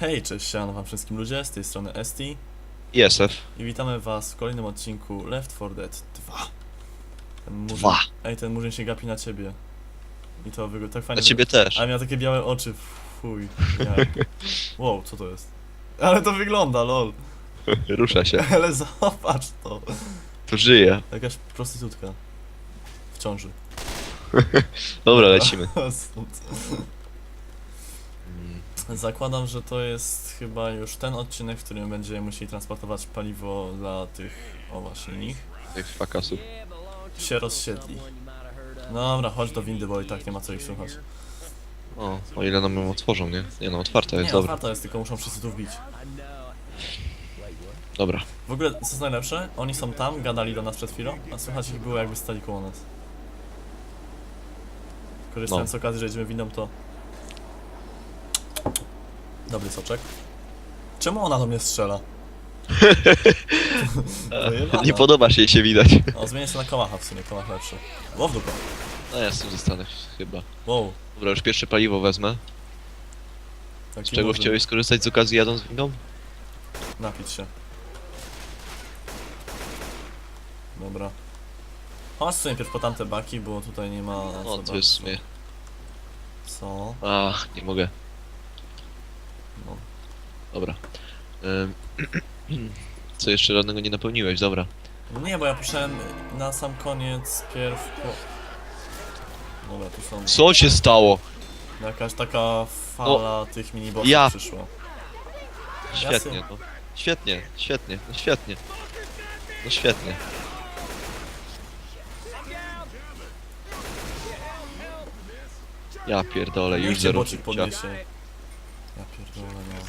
Hej, cześć, siano wam wszystkim ludzie, z tej strony Esti ISF. i witamy was w kolejnym odcinku Left 4 Dead 2. Ten murzyn, Dwa. Ej, ten murzyn się gapi na ciebie. I to wygląda tak fajnie. Na ciebie też. Ale miał takie białe oczy, fuj. Wow, co to jest? Ale to wygląda, lol. Rusza się. Ale zobacz to. To żyje. Jakaś prostytutka. W ciąży. Dobra, lecimy. Stąd. Zakładam, że to jest chyba już ten odcinek, w którym będziemy musieli transportować paliwo dla tych, o właśnie nich. Tych fakasów. Się rozsiedli. No dobra, chodź do windy, bo i tak nie ma co ich słuchać. O, o ile nam ją otworzą, nie? Nie no, otwarta jest, Nie, dobra. otwarta jest, tylko muszą wszyscy tu wbić. Dobra. W ogóle, co jest najlepsze? Oni są tam, gadali do nas przed chwilą, a słychać ich było jakby stali koło nas. Korzystając z okazji, że jedziemy windą, to... Dobry soczek. Czemu ona do mnie strzela? Nie podoba się jej się widać. O, zmienię się na kołacha w sumie, kołach lepszy. Ło w dupę. No ja z tym zostanę chyba. Wow. Dobra, już pierwsze paliwo wezmę. Taki Z czego murzyn. chciałeś skorzystać z okazji jadąc windą? Napić się. Dobra. Chodź sobie pierw po tamte baki, bo tutaj nie ma No, co to jest w sumie. Co? Ach, nie mogę. No. Dobra. Ym, Co jeszcze żadnego nie napełniłeś, dobra. No Nie, bo ja puszczałem na sam koniec pierw po... Dobra, tu są Co się stało? jakaś taka fala tych minibossów ja- przyszła. Świetnie, no. Świetnie, świetnie, no świetnie. No świetnie. Ja pierdolę, już Niech cię zero bocik życia. podniesie. Ja pierdolę, no.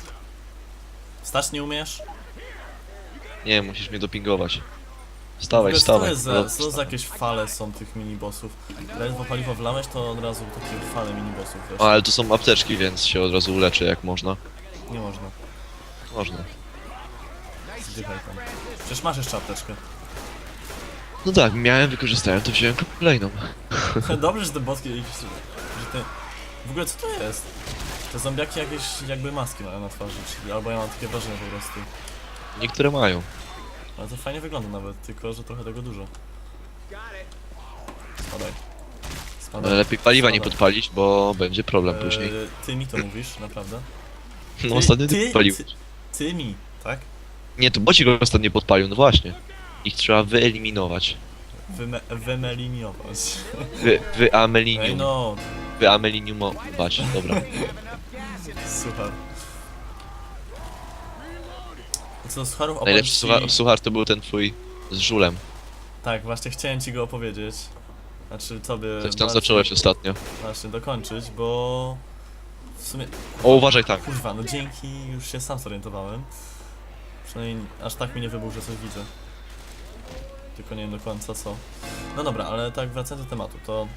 Stać nie umiesz? Nie, musisz mnie dopingować. Wstawaj, ogóle wstawaj. Co, jest za, co za wstawaj. jakieś fale są tych minibossów? Ledwo paliwo wlałeś, to od razu takie fale minibossów wiesz? O, ale to są apteczki, więc się od razu uleczy jak można. Nie można. Można. Zdychaj tam. Przecież masz jeszcze apteczkę. No tak, miałem, wykorzystałem, to wziąłem kolejną. Dobrze, że te botki, że te... W ogóle co to jest? Te zombiaki jakieś jakby maski mają na twarzy, czyli albo ja mam takie wrażenie po prostu. Niektóre mają. Ale to fajnie wygląda nawet, tylko że trochę tego dużo. Spadaj. Spadaj. Ale lepiej paliwa nie Spadaj. podpalić, bo będzie problem później. Eee, ty mi to mówisz, naprawdę? No ostatnio ty ty, podpalił. ty, ty mi, tak? Nie, to Bocik go ostatnio podpalił, no właśnie. Ich trzeba wyeliminować. Wyme, wymeliniować. Wy, Ej wyamelinium. no, Wyameliniumować, dobra. super. Co, sucharów Najlepszy opowiem suchar, ci... suchar to był ten twój z żulem. Tak, właśnie chciałem ci go opowiedzieć. Znaczy tobie Coś tam bardziej zacząłeś ostatnio. właśnie dokończyć, bo w sumie O, uważaj tak. kurwa, no dzięki już się sam zorientowałem. Przynajmniej aż tak mi nie wybuch, że coś widzę. Tylko nie wiem do końca co. No dobra, ale tak wracając do tematu, to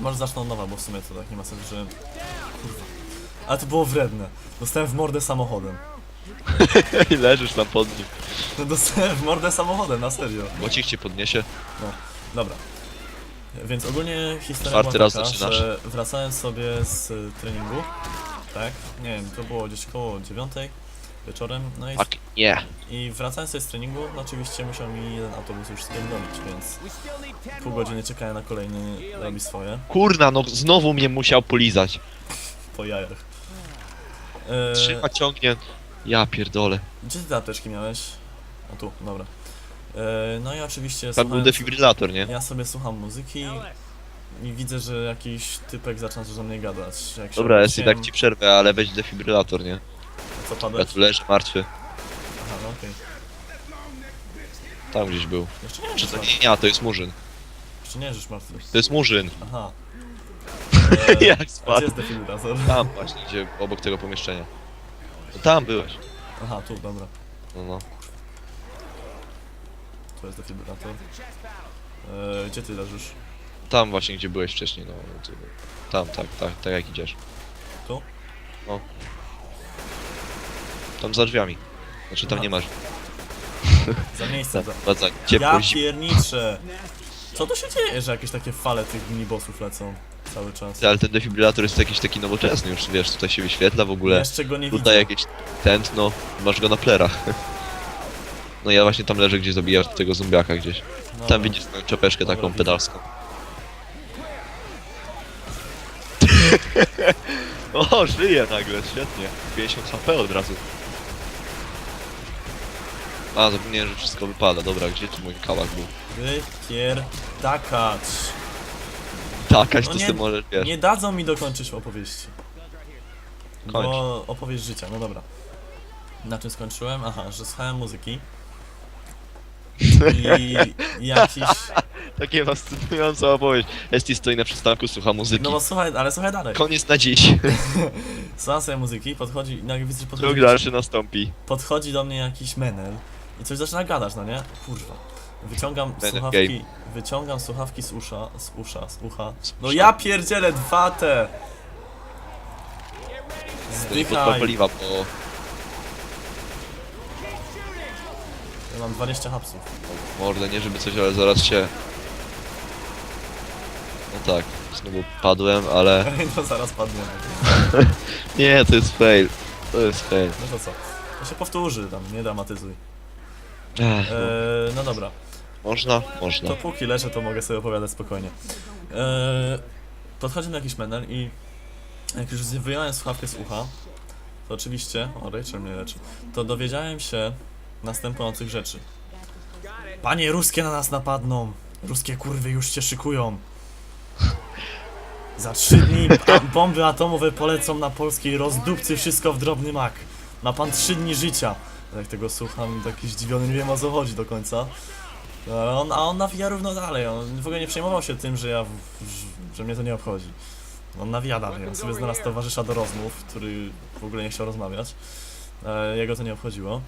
może zacznę od nowa, bo w sumie to tak nie ma sensu, że... Kurwa. Ale to było wredne. Dostałem w mordę samochodem. I leżysz tam pod nim. No dostałem w mordę samochodem, na serio. Bocik cię podniesie. Dobra. Więc ogólnie historia Czwarty była raz taka, zaczynasz. że wracając sobie z y, treningu, tak, nie wiem, to było gdzieś koło dziewiątej wieczorem, no i, Tak, nie. i wracając sobie z treningu, no oczywiście musiał mi jeden autobus już spierdolić, więc pół godziny czekałem na kolejny, robi swoje, Kurna, no znowu mnie musiał polizać. po jajach. E, Trzyma, ciągnie. Ja pierdolę. gdzie ty te apteczki miałeś? O tu, dobra. E, no i oczywiście Tam był defibrylator, nie? Ja sobie słucham muzyki i widzę, że jakiś typek zaczyna coś do mnie gadać. Jak się Dobra, jest i obróciłem- tak ci przerwę, ale weź defibrylator, nie? Co Ja padać? tu leżę martwy. Aha, no okej. Tam gdzieś był. Jeszcze nie Czy to nie ja, to jest murzyn. Jeszcze nie żysz martwy. To jest murzyn. Aha. Jak a gdzie spadł. jest defibrylator? Tam właśnie, gdzie obok tego pomieszczenia. No tam byłeś. Aha, tu, dobra. No no. Tu jest defibrylator. E, gdzie ty leżysz? Tam właśnie, gdzie byłeś wcześniej, no. tu- Tam, tak, tak, tak jak idziesz. Tu? No. Tam za drzwiami. Znaczy tam nie masz. Za miejsce. Za... Za, za ciepło, Ja zimno. pierniczę! Co tu się dzieje, że jakieś takie fale tych minibossów lecą? Cały czas. Ale ten defibrylator jest jakiś taki nowoczesny już, wiesz, tutaj się wyświetla w ogóle. Jeszcze go nie Tutaj widzę. jakieś tętno, masz go na plerach. No ja właśnie tam leżę, gdzie zabijasz tego zombiaka gdzieś. Dobra. Tam widzisz tę czapeczkę Dobra, taką widzę. pedalską. o, żyje nagle, świetnie. 50 HP od razu. A, zapomniałem, że wszystko wypada. Dobra, gdzie tu mój kałak był? Wypierdakacz. Takaś, No to nie- ty możesz, wiesz. Nie dadzą mi dokończyć opowieści. Kończ. Bo opowieść życia, no dobra. Na czym skończyłem? Aha, że słuchałem muzyki. I jakiś... Takie fascynująca opowieść. Esti stoi na przystanku, słucha muzyki. No bo słuchaj, ale słuchaj dalej. Koniec na dziś. Słucham sobie muzyki, podchodzi, i nagle widzę, że podchodzi, Druk dalszy nastąpi. podchodzi do mnie jakiś menel i coś zaczyna gadać, no nie? Kurwa. Wyciągam słuchawki, wyciągam słuchawki z usza, z usza, z ucha. No ja pierdzielę dwa te! Zdychaj! paliwa, bo Ja mam 20 hapsów. mordę, nie żeby coś, ale zaraz się... No tak, znowu padłem, ale... No zaraz padnie. Nie, to jest fail. To jest fail. No to co? To się powtórzy tam, nie dramatyzuj. Ech, no. Eee, no dobra. Można? Można. To póki leżę, to mogę sobie opowiadać spokojnie. Eee, podchodzi mi jakiś menel i jak już wyjąłem słuchawkę z ucha, to oczywiście, o Rachel mnie leczy, to dowiedziałem się następujących rzeczy. Panie, ruskie na nas napadną! Ruskie kurwy już się szykują! Za trzy dni bomby atomowe polecą na Polskę i rozdupcy wszystko w drobny mak. Ma pan trzy dni życia. Jak tego słucham, taki zdziwiony, nie wiem o co chodzi do końca. No, ale on, a on nawija równo dalej, on w ogóle nie przejmował się tym, że ja, w- że mnie to nie obchodzi. On nawija dalej, on sobie znalazł towarzysza do rozmów, który w ogóle nie chciał rozmawiać. E, jego to nie obchodziło.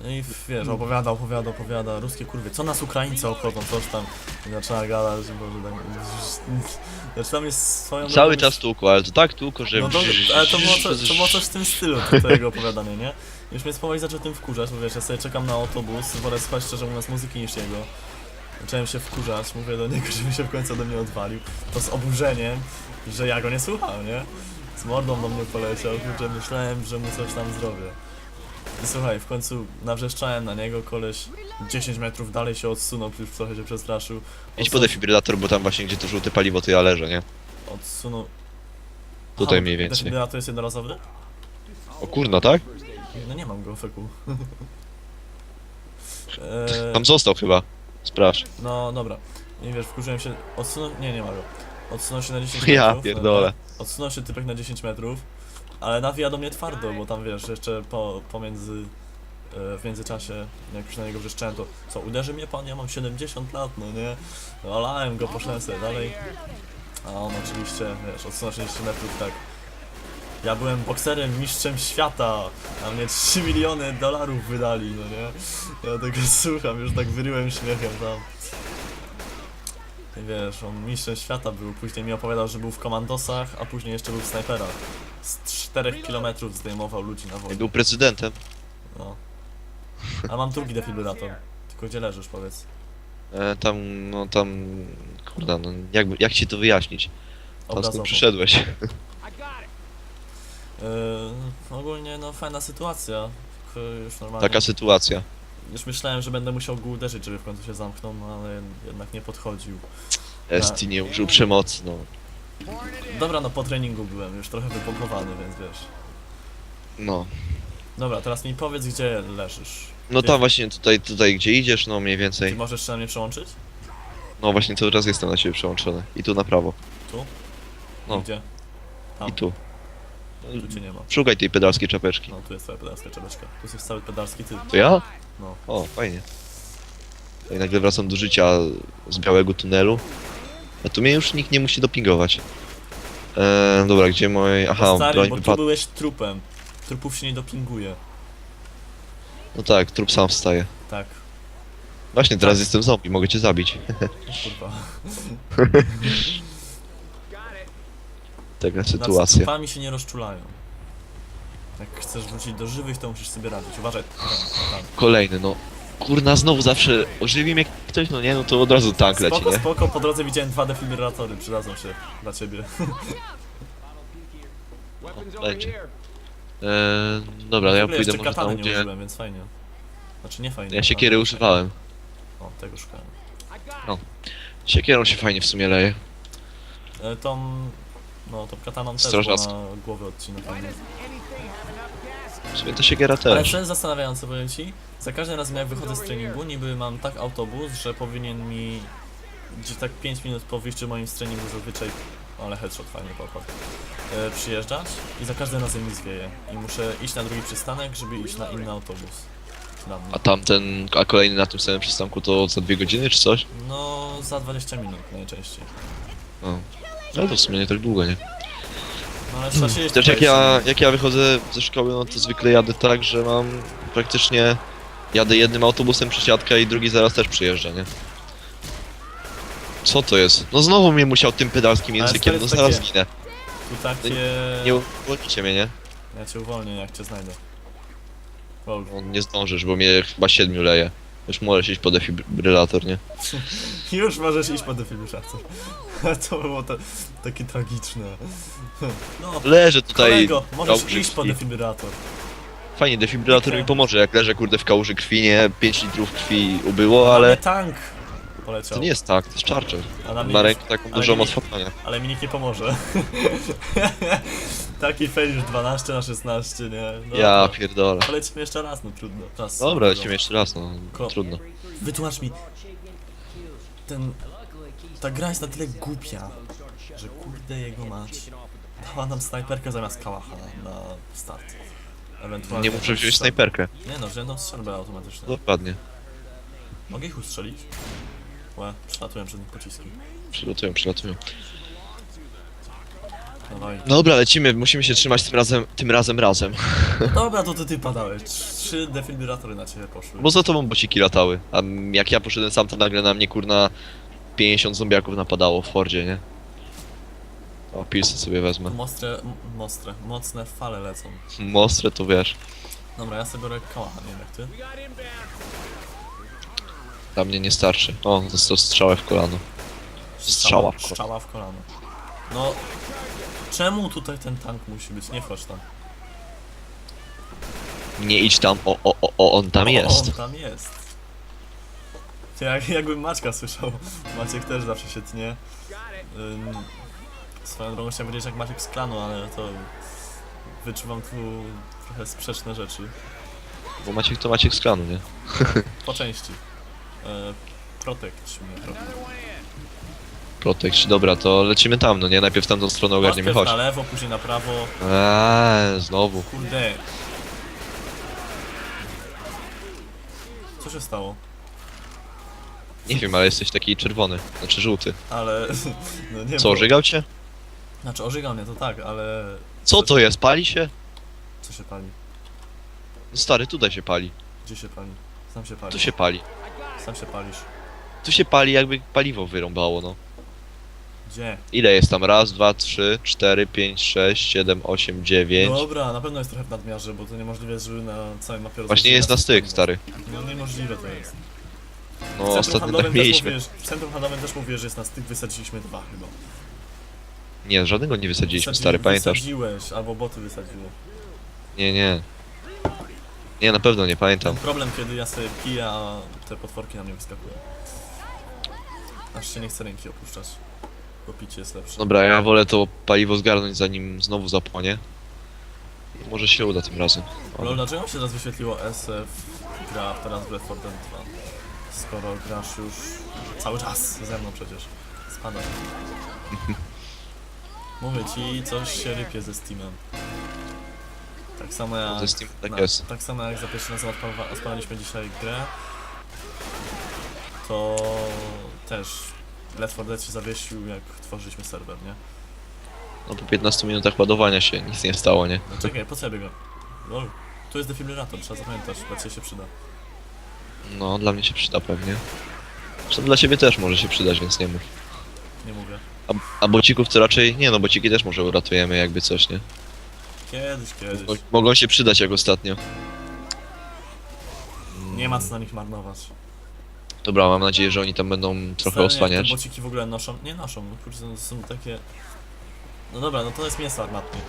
No I wiesz, opowiada, opowiada, opowiada, ruskie kurwy, co nas Ukraińcy obchodzą, coś tam. I zaczyna gadać, boże, tak... Zaczynam jest swoją Cały drogą- czas tłukło, ale to tak tłukło, że... no to, ale to było, co, to było coś w tym stylu, to, jego opowiadanie, nie? Już mnie powoli zaczął tym wkurzać, bo wiesz, ja sobie czekam na autobus, wolę słuchać szczerze mówiąc muzyki niż jego. Zacząłem się wkurzać, mówię do niego, żeby się w końcu ode mnie odwalił. To z oburzeniem, że ja go nie słucham, nie? Z mordą do mnie poleciał, kurczę, myślałem, że mu coś tam zrobię. I słuchaj, w końcu nawrzeszczałem na niego, koleś 10 metrów dalej się odsunął, już trochę się przestraszył. Idź po defibrylator, bo tam właśnie, gdzie to żółte paliwo, to ja leżę, nie? Odsunął... Tutaj mniej więcej. Defibrylator jest jednorazowy? O kurna, tak? No nie mam go, feku. Eee, Tam został chyba. Sprawdź. no dobra. I wiesz, wkurzyłem się. Odsunął. Nie, nie ma go. Odsunął się na 10 Ja metrów. pierdolę. dobra. Odsunął się typek na 10 metrów. Ale nawija do mnie twardo, bo tam wiesz, jeszcze po, pomiędzy. e, W międzyczasie, jak już na niego wrzeszczałem, to co, uderzy mnie pan? Ja mam 70 lat, no nie? Olałem go, poszedłem sobie dalej. A on oczywiście, wiesz, odsunął się 10 metrów, tak. Ja byłem bokserem, mistrzem świata, a mnie 3 miliony dolarów wydali, no nie? Ja tego słucham, już tak wyryłem śmiechem tam. I wiesz, on mistrzem świata był, później mi opowiadał, że był w komandosach, a później jeszcze był w snajperach. Z 4 kilometrów zdejmował ludzi na I wojnę. był prezydentem. No. A mam drugi defibrylator. Tylko gdzie leżysz, powiedz? E, tam, no tam... Kurda, no jak, jak ci to wyjaśnić? Tam skąd Obrazowo. przyszedłeś? Yy, ogólnie, no fajna sytuacja. Tylko Już normalnie. Taka sytuacja. Już myślałem, że będę musiał go uderzyć, żeby w końcu się zamknął, no ale jednak nie podchodził. Esti nie użył przemocy, no. Dobra, no po treningu byłem, już trochę wypompowany, więc wiesz. No. Dobra, teraz mi powiedz, gdzie leżysz. No tam właśnie tutaj, tutaj gdzie idziesz, no mniej Ty więcej. możesz się na mnie przełączyć? No właśnie cały czas jestem na ciebie przełączony. I tu na prawo. Tu? No. Gdzie? Tam. I tu. Tu cię nie ma. Szukaj tej pedalskiej czapeczki. No, tu jest twoja pedalska czapeczka. Tu jest cały pedalski ty. To ja? No. O, fajnie. I nagle wracam do życia z białego tunelu. A tu mnie już nikt nie musi dopingować. Eee, dobra, gdzie moje... Aha, Bo stary, broń bo tu wypadła. byłeś trupem. Trupów się nie dopinguje. No tak, trup sam wstaje. Tak. Właśnie, teraz Tak. jestem zombie, mogę cię zabić. Kurwa. Taka Nad sytuacja. trupami się nie rozczulają. Jak chcesz wrócić do żywych, to musisz sobie radzić. Uważaj. Tam, tam. Kolejny, no. Kurna, znowu zawsze ożywi mnie ktoś, no nie, no to od razu tank leci, Spoko, nie? spoko, po drodze widziałem dwa defibrylatory, przydadzą się dla ciebie. Będzie. Eee, dobra, ja pójdę jeszcze może katany tam, nie gdzie... użyłem, więc fajnie. Znaczy nie fajnie. Ja ale- siekiery używałem. O, tego szukałem. Siekierą się fajnie w sumie leje. E, tą... No, tą kataną też, bo Strażacką. na głowę odcinek fajnie. W sumie to siekiera Ale też. co jest zastanawiające, powiem ci, za każdym razem jak wychodzę z treningu, niby mam tak autobus, że powinien mi gdzieś tak 5 minut po wyjściu moim z treningu zazwyczaj, ale headshot fajnie popadł, e, przyjeżdżać i za każdym razem mi zwieje i muszę iść na drugi przystanek, żeby iść na inny autobus. Dla mnie. A tamten, a kolejny na tym samym przystanku to za dwie godziny czy coś? No, za 20 minut najczęściej. No. Ale to w sumie nie tak długo, nie? Ale trzeba siedzieć Też jak 20 ja, jak ja wychodzę ze szkoły, no to zwykle jadę tak, że mam praktycznie... Jadę jednym autobusem przesiadka i drugi zaraz też przyjeżdża, nie? Co to jest? No znowu mnie musiał tym pedalskim Ale językiem, no zaraz takie- ginę. Tu takie... Nie uwolnicie mnie, nie? Ja cię uwolnię jak cię znajdę. Lol. No, nie zdążysz, bo mnie chyba siedmiu leje. Już możesz iść po defibrylator, nie? Już możesz iść po defibrylator. to było takie tragiczne. No, Leżę tutaj... kolego, możesz iść po defibrylator. Fajnie, defibrylator mi pomoże, jak leżę kurde w kałuży krwi, nie? 5 litrów krwi ubyło, Ale ale... tank poleciał. To nie jest tak, to jest charger. A na Ma rękę taką ale dużą mi- od fotania. Ale mi nikt nie pomoże. Taki fail już 12 na 16, nie? Dobra. Ja pierdolę. Polecimy jeszcze raz, no trudno. Czas Dobra, sobie lecimy jeszcze raz, no. Ko- Trudno. Wytłumacz mi. Ten. Ta gra jest na tyle głupia, że kurde jego mać. Dała nam snajperkę zamiast kałacha na start. Ewentualnie. Nie muszę wziąć snajperkę. Nie no, wziąłem tą strzelbę automatyczną. Dokładnie. Mogę ich ustrzelić? Łe, przelatują przed nich pociski. Przylatują, przylatują. Dawaj. Dobra, lecimy, musimy się trzymać tym razem, tym razem razem. Dobra, to, to ty padałeś. Trzy defibrylatory na ciebie poszły. Bo za tobą bociki latały. A m, jak ja poszedłem sam, to nagle na mnie kurna 50 zombiaków napadało w Fordzie, nie? O, pilsy sobie wezmę. Mostre, m- mostre, mocne fale lecą. Mostre to wiesz. Dobra, ja sobie biorę kałacha, nie wiem jak ty. Dla mnie nie starczy. O, dostał strzałę w kolano. Strzała w kolano. Strzała w kolano. No, czemu tutaj ten tank musi być? Nie wchodź tam. Nie idź tam, o, o, o, o on tam O, jest. On tam jest. Ty, jak, jakbym Maćka słyszał. Maciek też zawsze się tnie. Ym, swoją drogą chciałem powiedzieć jak Maciek z klanu, ale to wyczuwam tu trochę sprzeczne rzeczy. Bo Maciek to Maciek z klanu, nie? Po części. E, protect mnie trochę. Protect, dobra, to lecimy tam, no nie? Najpierw tamtą stronę ogarniemy, Najpierw chodź. na lewo, później na prawo. Eee, znowu. Kurde. Co się stało? Nie wiem, ale jesteś taki czerwony, znaczy żółty. Ale... No nie Co, ożygał cię? Znaczy ożygał mnie to tak, ale... Co to jest? Pali się? Co się pali? No stary, tutaj się pali. Gdzie się pali? Sam się pali. Tu się pali. Sam się palisz. Tu się pali jakby paliwo wyrąbało, no. Gdzie? Ile jest tam? Raz, dwa, trzy, cztery, pięć, sześć, siedem, osiem, dziewięć. Dobra, na pewno jest trochę w nadmiarze, bo to niemożliwe, żeby na całej mapie Właśnie jest na styk, stary. No niemożliwe to jest. No, centrum ostatnio handlowym tak też mieliśmy. mówię, w centrum handlowym też mówię, że jest na styk, wysadziliśmy dwa chyba. Nie, żadnego nie wysadziliśmy, Wysadzi- stary, pamiętasz? Wysadziłeś, albo boty wysadziły. Nie, nie. Nie, na pewno nie pamiętam. Problem, kiedy ja sobie piję, a te potworki na mnie wyskakują. Aż się nie chce ręki opuszczać. Bo picie jest lepsze. Dobra, ja wolę to paliwo zgarnąć zanim znowu zapłonie. Może się uda tym razem. Lol, dlaczego mi się teraz wyświetliło SF gra teraz w Left 4 Dead 2? Skoro grasz już cały czas ze mną przecież. Spadaj. Mówię ci, coś się rypie ze Steamem. Tak samo jak... Ze Steam tak na- jest. Tak samo jak za odpala- odpalaliśmy dzisiaj grę, to też Left 4 Dead się zawiesił jak tworzyliśmy serwer, nie? No po 15 minutach ładowania się nic nie stało, nie? No czekaj, po co ja biegam? Lol, tu jest defibrylator, trzeba zapamiętać, dla ciebie się przyda. No, dla mnie się przyda pewnie. Zresztą dla ciebie też może się przydać, więc nie mów. Nie mówię. A, a bocików to raczej... Nie no, bociki też może uratujemy jakby coś, nie? Kiedyś, kiedyś. Mo- Mogą się przydać jak ostatnio. Nie ma co na nich marnować. Dobra, mam nadzieję, że oni tam będą trochę Stary, jak osłaniać. Te bociki w ogóle noszą? Nie noszą, no kurczę, to są takie... No dobra, no to jest mięso armatnie.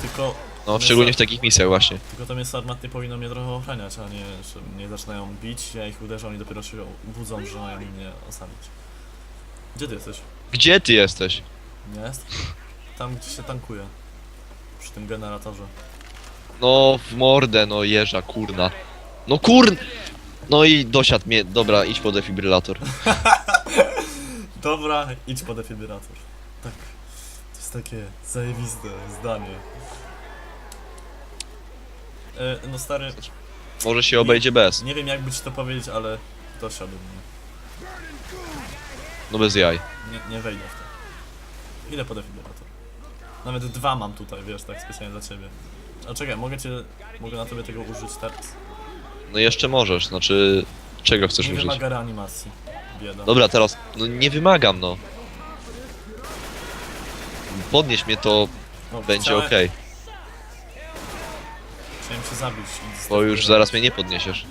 Tylko, No, szczególnie w takich misjach właśnie. tylko to mięso armatnie powinno mnie trochę ochraniać, a nie, że mnie zaczynają bić, ja ich uderzam i dopiero się budzą, że mają mnie osamić. Gdzie ty jesteś? Gdzie ty jesteś? Nie jest? Tam, gdzie się tankuje. Przy tym generatorze. No, w mordę, no jeża, kurna. No kurn! No i dosiadł mnie, dobra, idź po defibrylator. Dobra, idź po defibrylator. Tak. To jest takie zajebiste zdanie. E, no stary, Może się obejdzie bez. nie wiem jakby ci to powiedzieć, ale dosiadł mnie. No bez jaj. Nie, nie wejdę w to. Idę po defibrylator. Nawet dwa mam tutaj, wiesz, tak specjalnie dla ciebie. A czekaj, mogę cię, mogę na tobie tego użyć teraz? No jeszcze możesz, znaczy... Czego chcesz Nie użyć? wymaga reanimacji. Bieda. Dobra, teraz... No nie wymagam, no. Podnieś mnie, to No, będzie chciałem- okej. Chciałem cię zabić. i Bo już zaraz mnie nie podniesiesz.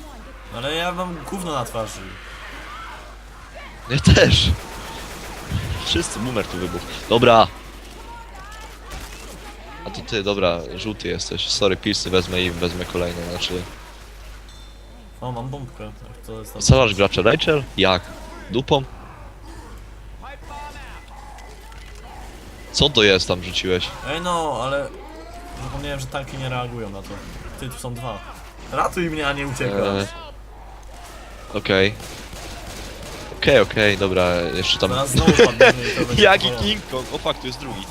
No Ale ja mam gówno na twarzy. Ja też. Wszyscy, boomer tu wybuchł. Dobra. A to ty, dobra, żółty jesteś. Sorry, pilsy wezmę i wezmę kolejne, znaczy... O, mam bombkę. Tak, to jest tam- Ocalasz gracza Rachel? Jak? Dupą? Co to jest tam rzuciłeś? Ej no, ale zapomniałem, że tanki nie reagują na to. Ty, tu są dwa. Ratuj mnie, a nie uciekasz. Eee, Okej. Okej, okej, dobra, jeszcze tam... Zaraz znowu padniemy i to będzie Jaki. King Kong? O fuck, tu jest drugi.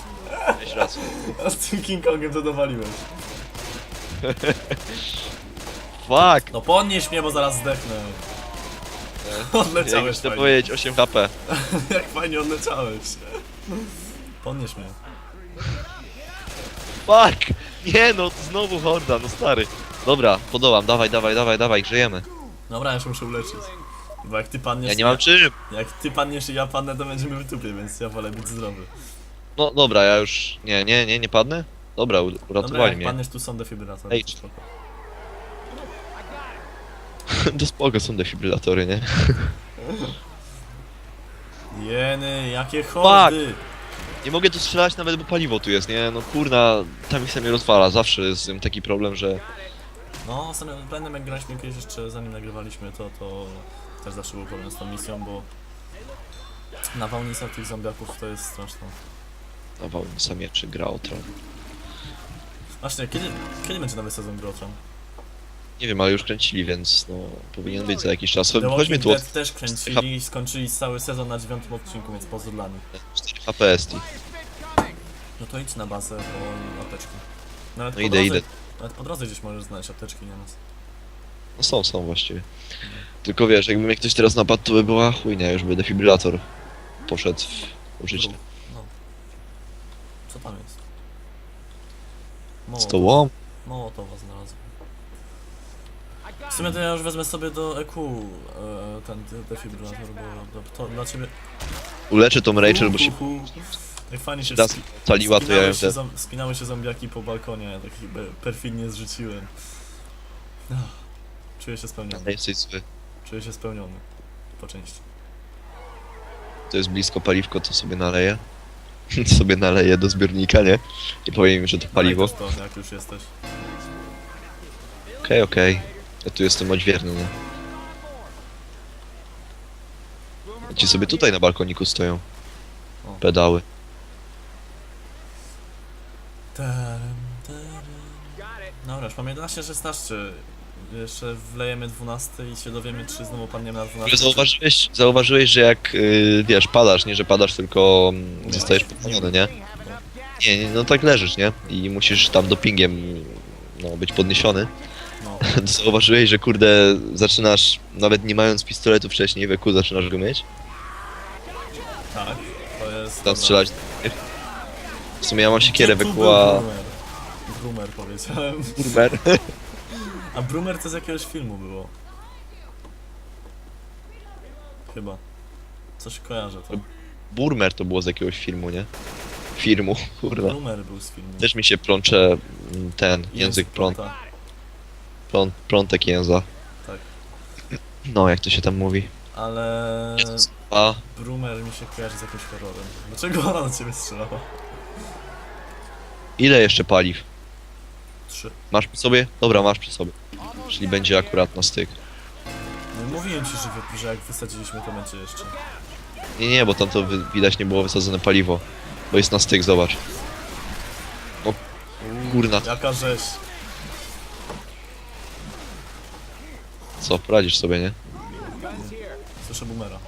Miałeś rację. A z tym King Kongiem to dowaliłeś. Fuck! No podnieś mnie, bo zaraz zdechnę. Jak Odleciałeś chcę fajnie. powiedzieć 8 HP. Jak fajnie odleciałeś. Podnieś mnie. Fuck! Nie no, znowu horda, no stary. Dobra, podołam, dawaj, dawaj, dawaj, dawaj, grzejemy. Dobra, ja się muszę uleczyć. Bo jak ty padniesz... Ja nie mam czym. Jak ty padniesz i ja padnę, to będziemy w dupie, więc ja wolę być zdrowy. No dobra, ja już... Nie, nie, nie, nie padnę? Dobra, u- Dobra, uratowali jak mnie. tu są defibrylatory. Ej, to spoko. To spoko, są defibrylatory, nie? Jeny, jakie hordy! Nie mogę tu strzelać nawet, bo paliwo tu jest, nie? No kurna, ta misja mnie rozwala. Zawsze jest z tym taki problem, że... No, ostatnio pamiętam jak graliśmy kiedyś jeszcze zanim nagrywaliśmy to, to też zawsze był problem z tą misją, bo nawałnica tych zombiaków to jest straszne. Dawał mi samieczy gra o tron. Właśnie, kiedy, kiedy będzie nowy sezon Grotron? Nie wiem, ale już kręcili, więc no... Powinien być za jakiś czas. The Chodźmy Walking tu od Dead też kręcili i skończyli cały sezon na dziewiątym odcinku, więc pozdro dla nich. 4 HPST. No to idź na bazę po apteczki. Nawet No po idę, drodze, idę. Nawet po drodze gdzieś możesz znaleźć apteczki na nas. No są, są właściwie. Tylko wiesz, jakby mnie ktoś teraz napadł, to by była chujnia, już by defibrylator poszedł w użycie. No. Co tam jest? Stołom? mało to was znalazłem. W sumie to ja już wezmę sobie do EQ e, ten de- defibrylator, bo to, to dla ciebie... Uleczę tą Rachel, bo się Hu, hu, hu. Jak fajnie się caliła, to ja ją spinały, się te... zom- spinały się zombiaki po balkonie, ja tak be- perfidnie zrzuciłem. Ach, Czuję się spełniony. Jesteś zły. Czuję się spełniony. Po części. To jest blisko paliwko, to sobie naleję. sobie naleję do zbiornika, nie? I powiem im, że to paliwo. Daj też to, jak już jesteś. Okej, okej. Ja tu jestem odźwierny, nie? Ci sobie tutaj na balkoniku stoją. O. Pedały. Tarem, tarem. Dobra, już mam 11-16. Jeszcze wlejemy 12 i się dowiemy, czy znowu padniemy na Ale 12. zauważyłeś, zauważyłeś, że jak, yy, wiesz, padasz, nie, że padasz, tylko mm, zostajesz podpalony, nie? Nie, nie, no tak leżysz, nie? I musisz tam dopingiem, no, być podniesiony. No, Zauważyłeś, że kurde, zaczynasz, nawet nie mając pistoletu wcześniej w EQ, zaczynasz go mieć? tak. To jest... Tam strzelać. W sumie ja mam siekierę tu EQ, był a... Brumer? Brumer powiedziałem. Burber. A Brumer to z jakiegoś filmu było. Chyba. Coś kojarzę to. Burmer to było z jakiegoś filmu, nie? Filmu, kurwa. Brumer był z filmu. Też mi się plącze mm, ten język pląta. prąt, prątek jęza. No, jak to się tam mówi. Ale A, Brumer mi się kojarzy z jakimś horrorem. Dlaczego ona do ciebie strzelała? ile jeszcze paliw? Trzy. Masz przy sobie? Dobra, masz przy sobie. Czyli będzie akurat na styk. No, mówiłem ci, że, wy- że jak wysadziliśmy to będzie jeszcze. Nie, nie, bo tam to wy- widać nie było wysadzone paliwo. Bo jest na styk, zobacz. No, kurna, Jaka rzeź. co, poradzisz sobie, nie? Słyszę boomera.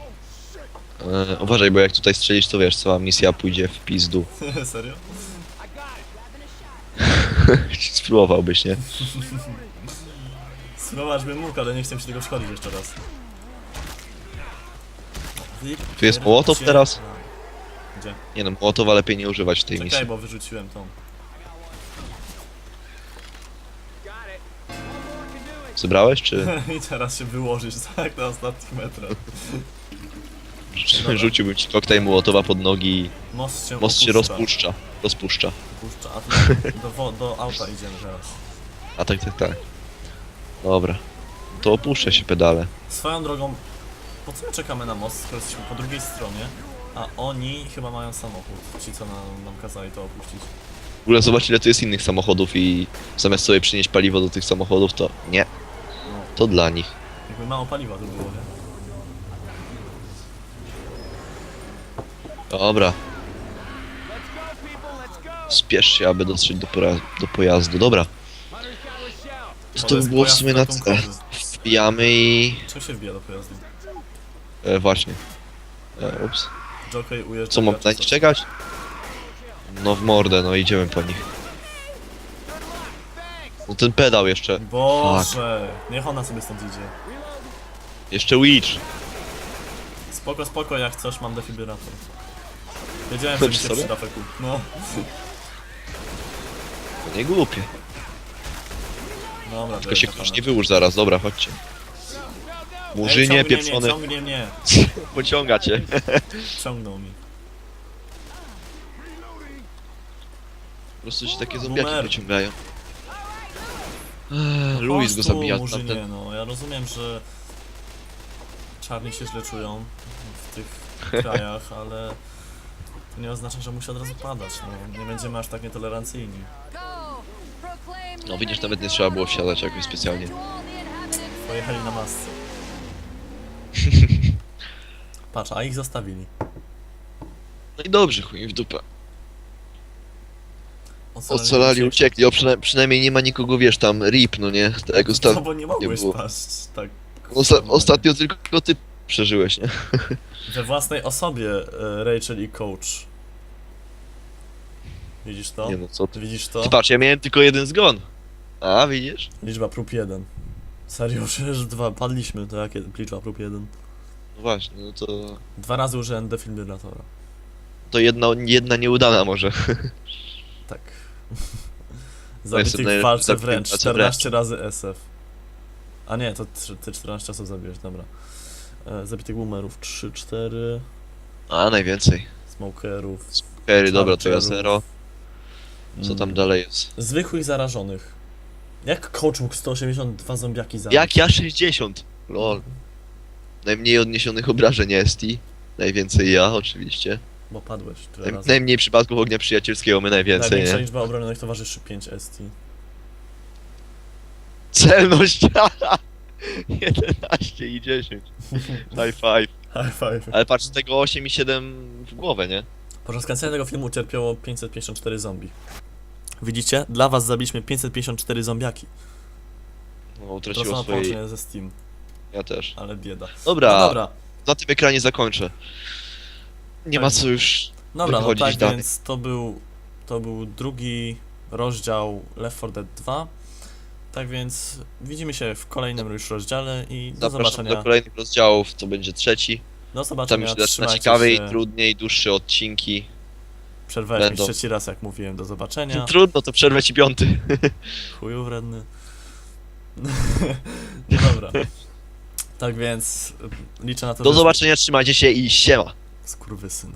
E, uważaj, bo jak tutaj strzelisz, to wiesz, cała misja pójdzie w pizdu. Serio? Spróbowałbyś, nie? Spróbować bym mógł, ale nie chcę się tego szkodzić jeszcze raz. Tu jest Mołotow teraz? Gdzie? Nie no, Mołotowa lepiej nie używać w tej Czekaj, misji. bo wyrzuciłem tą. Zebrałeś, czy I teraz się wyłożyć tak na ostatnich metrach. rzuciłbym ci koktajl Mołotowa pod nogi i Most się most się opuszcza. rozpuszcza. Rozpuszcza. Opuszcza. A tu do, wo- do auta idziemy teraz. A tak, tak, tak. Dobra. To opuszcza się pedale. Swoją drogą, po co my czekamy na most, skoro jesteśmy po drugiej stronie, a oni chyba mają samochód, ci co nam, nam kazali to opuścić. W ogóle zobacz ile tu jest innych samochodów i zamiast sobie przynieść paliwo do tych samochodów, to nie. No, To dla nich. jakby mało paliwa tu było, nie? Dobra. Spiesz się, aby dotrzeć do, pora- do pojazdu. Dobra. To, to by było w sumie na tyle. Wbijamy i... Czym się wbija do pojazdu? E, właśnie. E, ups. Jockey ujeżdża... Co, mam na nich co- czekać? No w mordę, no idziemy po nich. No ten pedał jeszcze. Boże, niech ona sobie stąd idzie. Jeszcze Witch. Spoko, spoko, jak coś mam defibrylator. Wiedziałem, że mi się sobie? przyda feku. No, nie głupie. dobra, Tylko się ktoś nie wyłóż zaraz, dobra, chodźcie. Murzynie pieprzony, Mnie, ciągnie mnie, pociąga cię. ciągnął mi. Po prostu się takie zombiaki Numer. wyciągają. Eee, Luis go zabija. Murzynie, Tamten... no, ja rozumiem, że czarni się źle czują w tych krajach, ale to nie oznacza, że musi od razu padać, no. Nie będziemy aż tak nietolerancyjni. No widzisz, nawet nie trzeba było wsiadać jakoś specjalnie. Pojechali na masce. Patrz, a ich zostawili. No i dobrze, chuj im w dupę. Ocalali, uciekli, o przyna przynajmniej nie ma nikogo, wiesz, tam RIP, no nie? Tak jak No osta bo nie mogłeś było. paść tak osta ostatnio tylko ty przeżyłeś, nie? we własnej osobie e, Rachel i Coach. Widzisz to? Nie no, co ty. Widzisz to? Ty patrz, ja miałem tylko jeden zgon. A, widzisz? Liczba prób 1. Serio, przecież dwa, padliśmy, to jakie liczba prób 1? No właśnie, no to... Dwa razy użyłem defibrylatora. To jedna, jedna nieudana może. Tak. Zabitych w walce wręcz, walce 14 razy SF. A nie, to trzy- ty 14 osób zabiłeś, dobra. E, zabitych boomerów 3, 4, A, najwięcej. smokerów. Harry, dobra, to ja zero. Co tam mm, dalej jest? Zwykłych zarażonych. Jak coach mógł 182 zombiaki zabić? Jak ja 60? Lol. Najmniej odniesionych obrażeń ST. Najwięcej ja, oczywiście. Bo padłeś tyle Naj, razy. najmniej przypadków ognia przyjacielskiego, my najwięcej, Największa nie? liczba obronionych towarzyszy 5 ST. Celność! 11 i 10. High five. High five. Ale patrz, z tego 8 i 7 w głowę, nie? Podczas kręcenia tego filmu ucierpiało 554 zombie. Widzicie? Dla was zabiliśmy 554 zombiaki. No, To utraciło samo swoje... połączenie ze Steam, Ja też. ale bieda. Dobra, No dobra, na tym ekranie zakończę. Nie ma Tak. co już... dobra, no wychodzić tak dalej. więc to był, to był drugi rozdział Left 4 Dead 2. Tak więc widzimy się w kolejnym już rozdziale i do Zapraszam zobaczenia. do kolejnych rozdziałów, to będzie trzeci. Do Tam zobaczenia, już zaczyna trzymajcie ciekawiej, się. trudniej, dłuższe odcinki. Przerwałeś mi będą. trzeci raz jak mówiłem, do zobaczenia. Trudno, to przerwę ci piąty. Chuju wredny. No dobra. Tak więc liczę na to, Do że... zobaczenia, trzymajcie się i siema. Skurwysyn.